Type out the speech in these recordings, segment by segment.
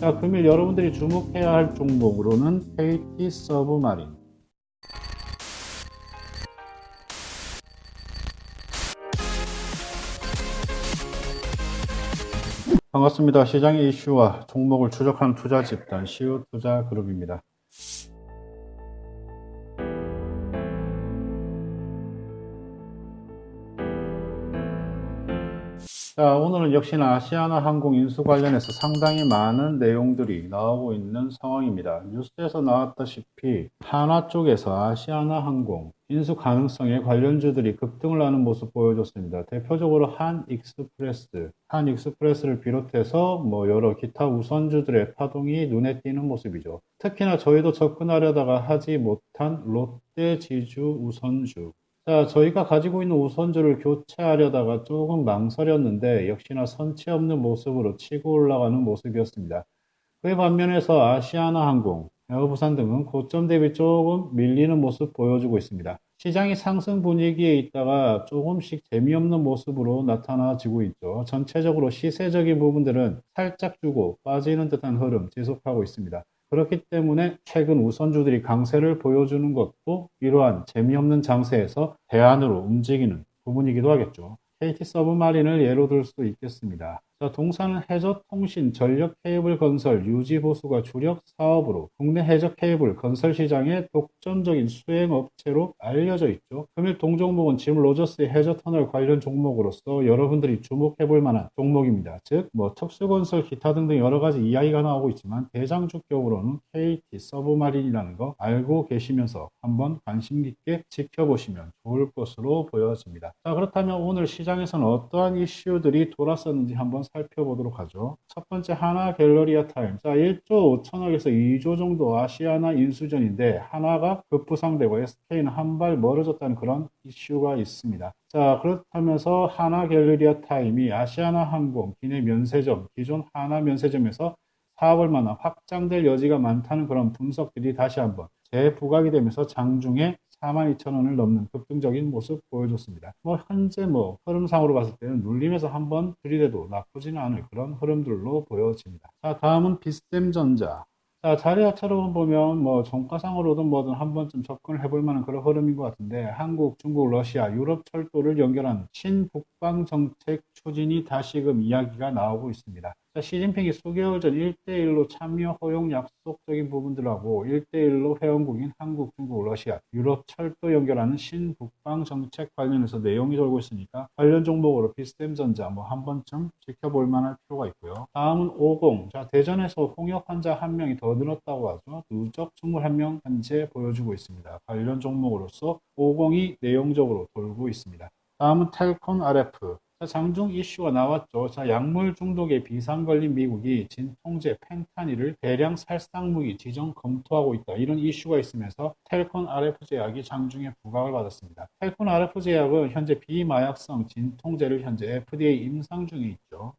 자, 금일 여러분들이 주목해야 할 종목으로는 KT 서브마린. 반갑습니다. 시장의 이슈와 종목을 추적하는 투자 집단 시우 투자 그룹입니다. 자, 오늘은 역시나 아시아나 항공 인수 관련해서 상당히 많은 내용들이 나오고 있는 상황입니다. 뉴스에서 나왔다시피 하나 쪽에서 아시아나 항공 인수 가능성에 관련주들이 급등을 하는 모습 보여줬습니다. 대표적으로 한 익스프레스, 한 익스프레스를 비롯해서 뭐 여러 기타 우선주들의 파동이 눈에 띄는 모습이죠. 특히나 저희도 접근하려다가 하지 못한 롯데 지주 우선주, 자, 저희가 가지고 있는 우선주를 교체하려다가 조금 망설였는데 역시나 선체 없는 모습으로 치고 올라가는 모습이었습니다. 그에 반면에서 아시아나 항공, 에어부산 등은 고점 대비 조금 밀리는 모습 보여주고 있습니다. 시장이 상승 분위기에 있다가 조금씩 재미없는 모습으로 나타나지고 있죠. 전체적으로 시세적인 부분들은 살짝 주고 빠지는 듯한 흐름 지속하고 있습니다. 그렇기 때문에 최근 우선주들이 강세를 보여주는 것도 이러한 재미없는 장세에서 대안으로 움직이는 부분이기도 하겠죠. KT 서브마린을 예로 들 수 있겠습니다. 자, 동사는 해저 통신, 전력 케이블 건설, 유지 보수가 주력 사업으로 국내 해저 케이블 건설 시장의 독점적인 수행 업체로 알려져 있죠. 금일 동종목은 짐 로저스의 해저 터널 관련 종목으로서 여러분들이 주목해 볼 만한 종목입니다. 즉, 뭐 특수 건설 기타 등등 여러 가지 이야기가 나오고 있지만 대장주격으로는 KT 서브마린이라는 거 알고 계시면서 한번 관심 깊게 지켜보시면 좋을 것으로 보여집니다. 자, 그렇다면 오늘 시장에서는 어떠한 이슈들이 돌았었는지 한번 살펴보도록 하죠. 첫 번째 하나 갤러리아 타임. 자, 1조 5천억에서 2조 정도 아시아나 인수전인데 하나가 급부상되고 SK는 한 발 멀어졌다는 그런 이슈가 있습니다. 자, 그렇다면서 하나 갤러리아 타임이 아시아나 항공, 기내 면세점, 기존 하나 면세점에서 사업을 만나 확장될 여지가 많다는 그런 분석들이 다시 한번 재부각이 되면서 장중에 42,000원을 넘는 급등적인 모습 보여줬습니다. 뭐 현재 뭐 흐름상으로 봤을 때는 눌림에서 한번 들이대도 나쁘지는 않을 그런 흐름들로 보여집니다. 자 다음은 비스템전자. 자 자리아처럼 보면 뭐 종가상으로든 뭐든 한 번쯤 접근을 해볼 만한 그런 흐름인 것 같은데 한국, 중국, 러시아, 유럽 철도를 연결한 친북방 정책 추진이 다시금 이야기가 나오고 있습니다. 자, 시진핑이 수개월 전 1대1로 참여 허용 약속적인 부분들하고 1대1로 회원국인 한국, 중국, 러시아, 유럽 철도 연결하는 신북방 정책 관련해서 내용이 돌고 있으니까 관련 종목으로 비스템전자 뭐 한 번쯤 지켜볼 만할 필요가 있고요. 다음은 50. 자, 대전에서 홍역 환자 한 명이 더 늘었다고 하죠. 누적 식물 한명 현재 보여주고 있습니다. 관련 종목으로서 50이 내용적으로 돌고 있습니다. 다음은 텔콘 RF. 자, 장중 이슈가 나왔죠. 자, 약물 중독에 비상 걸린 미국이 진통제 펜타닐을 대량 살상 무기 지정 검토하고 있다. 이런 이슈가 있으면서 텔콘 RF 제약이 장중에 부각을 받았습니다. 텔콘 RF 제약은 현재 비마약성 진통제를 현재 FDA 임상 중에 있죠.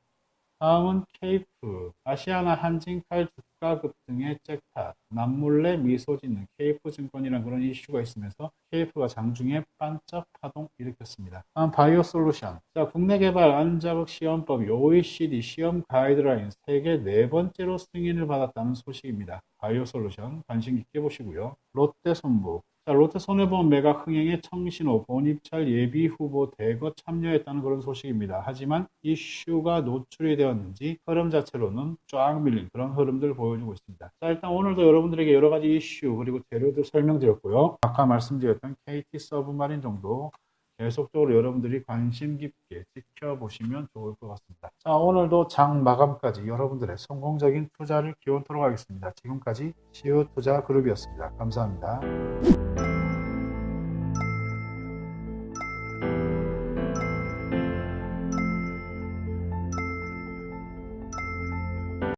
다음은 케이프, 아시아나 한진 칼 주가 급등의 잭팟, 남몰래 미소 짓는 케이프 증권이라는 그런 이슈가 있으면서 케이프가 장중에 반짝 파동 일으켰습니다. 다음 바이오 솔루션. 자, 국내 개발 안자극 시험법이 OECD 시험 가이드라인 세계 네 번째로 승인을 받았다는 소식입니다. 바이오 솔루션 관심 깊게 보시고요. 롯데 손목. 자, 롯데 손해보험 매각 흥행에 청신호 본입찰 예비 후보 대거 참여했다는 그런 소식입니다. 하지만 이슈가 노출이 되었는지 흐름 자체로는 쫙 밀린 그런 흐름들 보여주고 있습니다. 자, 일단 오늘도 여러분들에게 여러 가지 이슈 그리고 재료들 설명드렸고요. 아까 말씀드렸던 KT 서브마린 정도 계속적으로 여러분들이 관심 깊게 지켜보시면 좋을 것 같습니다. 자, 오늘도 장 마감까지 여러분들의 성공적인 투자를 기원토록 하겠습니다. 지금까지 시우 투자 그룹이었습니다. 감사합니다.